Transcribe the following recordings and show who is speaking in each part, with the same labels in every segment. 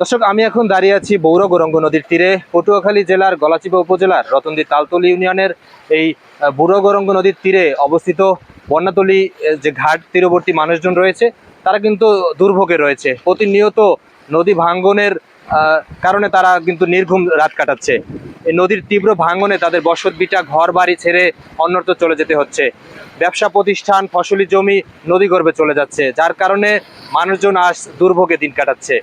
Speaker 1: দর্শক, আমি এখন দাঁড়িয়ে আছি বৌর গৌরঙ্গ নদীর তীরে, পটুয়াখালী জেলার গলাচিপা উপজেলার রতনদি তালতলি ইউনিয়নের এই বুড়ো গৌরঙ্গ নদীর তীরে অবস্থিত বন্যাতলি যে ঘাট, তীরবর্তী মানুষজন রয়েছে, তারা কিন্তু দুর্ভোগে রয়েছে। প্রতিনিয়ত নদী ভাঙ্গনের কারণে তারা কিন্তু নির্ঘুম রাত কাটাচ্ছে। এই নদীর তীব্র ভাঙ্গনে তাদের বসত বিটা ঘর বাড়ি ছেড়ে অন্যত্র চলে যেতে হচ্ছে। ব্যবসা প্রতিষ্ঠান, ফসলি জমি নদী গর্ভে চলে যাচ্ছে, যার কারণে মানুষজন আজ দুর্ভোগে দিন কাটাচ্ছে।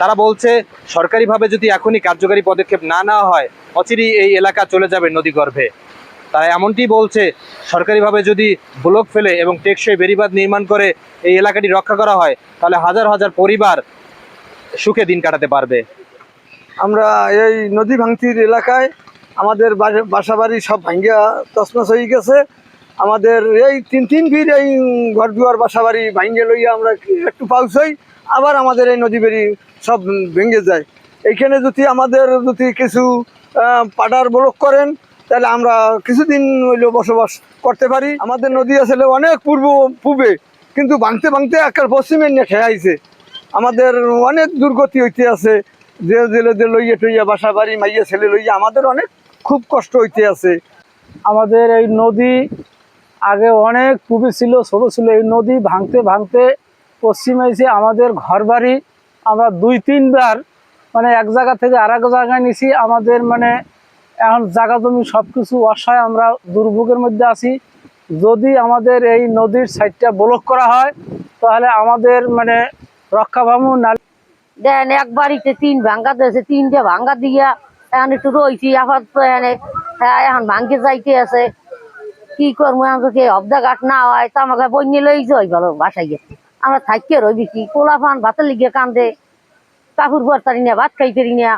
Speaker 1: তারা বলছে, সরকারিভাবে যদি এখনই কার্যকারী পদক্ষেপ না নেওয়া হয়, অচিরেই এই এলাকা চলে যাবে নদী গর্ভে। তারা এমনটি বলছে, সরকারিভাবে যদি ব্লক ফেলে এবং টেকসই বেড়িবাঁধ নির্মাণ করে এই এলাকাটি রক্ষা করা হয়, তাহলে হাজার হাজার পরিবার সুখে দিন কাটাতে পারবে।
Speaker 2: আমরা এই নদী ভাঙতির এলাকায় আমাদের বাসা বাড়ি সব ভাঙ্গিয়া তসমস হয়ে গেছে। আমাদের এই তিন তিন ফিট এই ঘর দুয়ার বাসা বাড়ি ভাঙ্গে লইয়া আমরা একটু পাউছই আবার আমাদের এই নদী বেরি সব ভেঙে যায়। এইখানে যদি আমাদের যদি কিছু পাটার ব্লক করেন, তাহলে আমরা কিছুদিন হইলেও বসবাস করতে পারি। আমাদের নদী আসলে অনেক পূর্ব, পূবে, কিন্তু ভাঙতে ভাঙতে একটা পশ্চিমে নিয়ে খেয়াইছে আমাদের অনেক দুর্গতি হইতে আছে। যে জেলেদের লইয়া টইয়া বাসা বাড়ি মাইয়া ছেলে লইয়া আমাদের অনেক খুব কষ্ট হইতে আছে।
Speaker 3: আমাদের এই নদী আগে অনেক পূবে ছিল, ছোট ছিল। এই নদী ভাঙতে ভাঙতে পশ্চিমে এসে আমাদের ঘরবাড়ি আমরা দুই, তিনবার মানে এক জায়গা থেকে আর এক জায়গায় নিছি। আমাদের মানে এখন জায়গা জমি সব কিছু অসহায়, আমরা দুর্ভোগের মধ্যে আছি। যদি আমাদের এই নদীর সাইডটা ব্লক করা হয়, তাহলে আমাদের মানে রক্ষা পাবো না।
Speaker 4: দেন এক বাড়িতে তিন ভাঙ্গা দিয়েছে, তিনটে ভাঙ্গা দিয়া এখন একটু রয়েছি আপাতত এখানে হ্যাঁ এখন ভাঙ্গে যাইতে আছে। কি করব, এখন যদি অবদা ঘাট না হয়, তো আমাকে বন্যে লই যাই ভালো, বাসায় গিয়ে। আমরা থাকতে রইবি কি? কোলা ফান ভাতের লিগে কান্দে কাপড় পরতারি না ভাত খাইতেরি না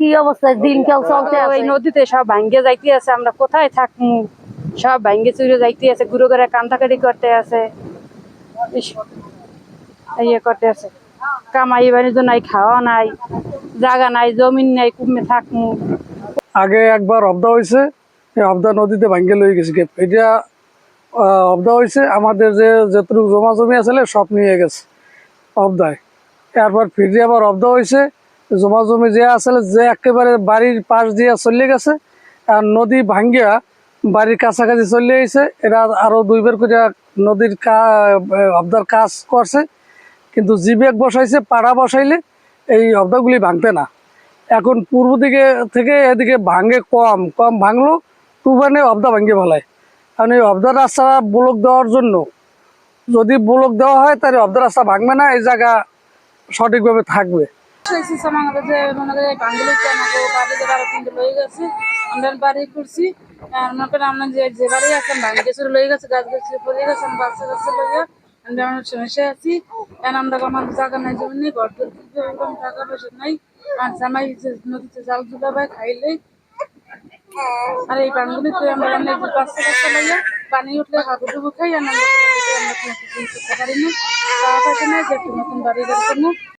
Speaker 4: কি অবস্থায় দিন কেউ চলতে
Speaker 5: ওই নদীতে সব ভাঙ্গে যাইতে আছে আমরা কোথায় থাকব সব ভাঙ্গে চুরে যাইতে আছে গুরু করে কান্দাকাটি করতে আছে। ইয়ে করতে আছে। কামাই বাণিজ্য নাই খাওয়া নাই জায়গা নাই জমিন নাই কুমে থাকব
Speaker 3: আগে একবার অবদা হয়েছে এই অবদা নদীতে ভাঙ্গে লয়ে গেছে গে। এটা অবদা হয়েছে। আমাদের যে যতটুকু জমা জমি আছে সব নিয়ে গেছে অবদায়। তারপর ফিরে আবার অবদা হয়েছে। জমা জমি যে আসলে যে একেবারে বাড়ির পাশ দিয়ে চলে গেছে, আর নদী ভাঙ্গিয়া বাড়ির কাছাকাছি চলে গেছে এরা আরও দুইবার করে নদীর কা অবদার কাজ করছে। কিন্তু জিবেক বসাইছে, পাড়া বসাইলে এই অবদাগুলি ভাঙতে না। এখন পূর্ব দিকে থেকে এদিকে ভাঙে কম কম ভাঙলো, তুফানে অবদা ভাঙ্গে ফেলায়। কারণ এই অবদা রাস্তা ব্লক দেওয়ার জন্য যদি ব্লক দেওয়া হয়, তাহলে অবদা রাস্তা ভাঙবে না, এই জায়গা সঠিকভাবে থাকবে।
Speaker 5: লয়ে গেছে। পড়ে বাচ্চা লইয়া আছি। নাই আর নদীতে জাল খাইলে আর এই বাঙ্গুলিতে আমরা অনেক বাচ্চা কাচ্চা লইয়া পানি উঠলে হাবুডুবু খাই, আর আমরা কোনো কিছু করতে পারি না। টাকা পয়সা নাই যে একটু নতুন বাড়ি গাড়ি করব।